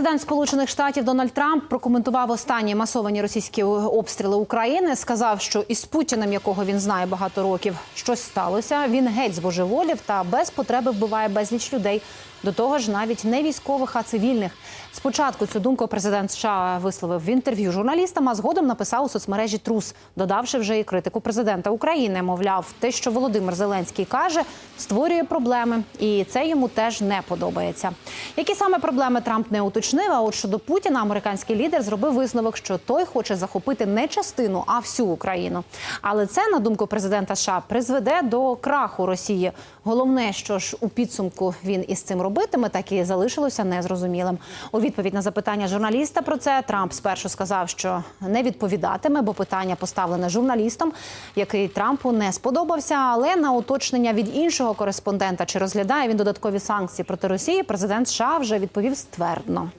Президент Сполучених Штатів Дональд Трамп прокоментував останні масовані російські обстріли України. Сказав, що із Путіним, якого він знає багато років, щось сталося. Він геть збожеволів та без потреби вбиває безліч людей. До того ж, навіть не військових, а цивільних. Спочатку цю думку президент США висловив в інтерв'ю журналістам, а згодом написав у соцмережі Трус, додавши вже і критику президента України. Мовляв, те, що Володимир Зеленський каже, створює проблеми, і це йому теж не подобається. Які саме проблеми Трамп не уточнив? А от щодо Путіна, американський лідер зробив висновок, що той хоче захопити не частину, а всю Україну. Але це, на думку президента США, призведе до краху Росії. Головне, що ж у підсумку він із цим робитиме, так і залишилося незрозумілим. У відповідь на запитання журналіста про це Трамп спершу сказав, що не відповідатиме, бо питання поставлене журналістом, який Трампу не сподобався. Але на уточнення від іншого кореспондента, чи розглядає він додаткові санкції проти Росії, президент США вже відповів ствердно.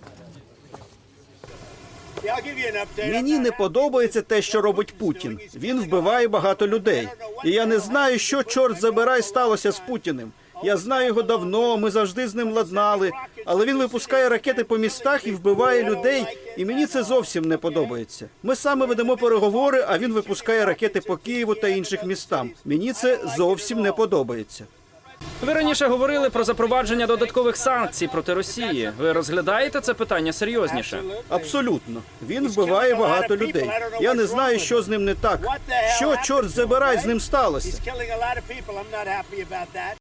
Мені не подобається те, що робить Путін. Він вбиває багато людей. І я не знаю, що чорт забирай сталося з Путіним. Я знаю його давно. Ми завжди з ним ладнали. Але він випускає ракети по містах і вбиває людей. І мені це зовсім не подобається. Ми саме ведемо переговори, а він випускає ракети по Києву та інших містам. Мені це зовсім не подобається. Ви раніше говорили про запровадження додаткових санкцій проти Росії. Ви розглядаєте це питання серйозніше? Абсолютно, він вбиває багато людей. Я не знаю, що з ним не так. Що чорт забирай з ним сталося.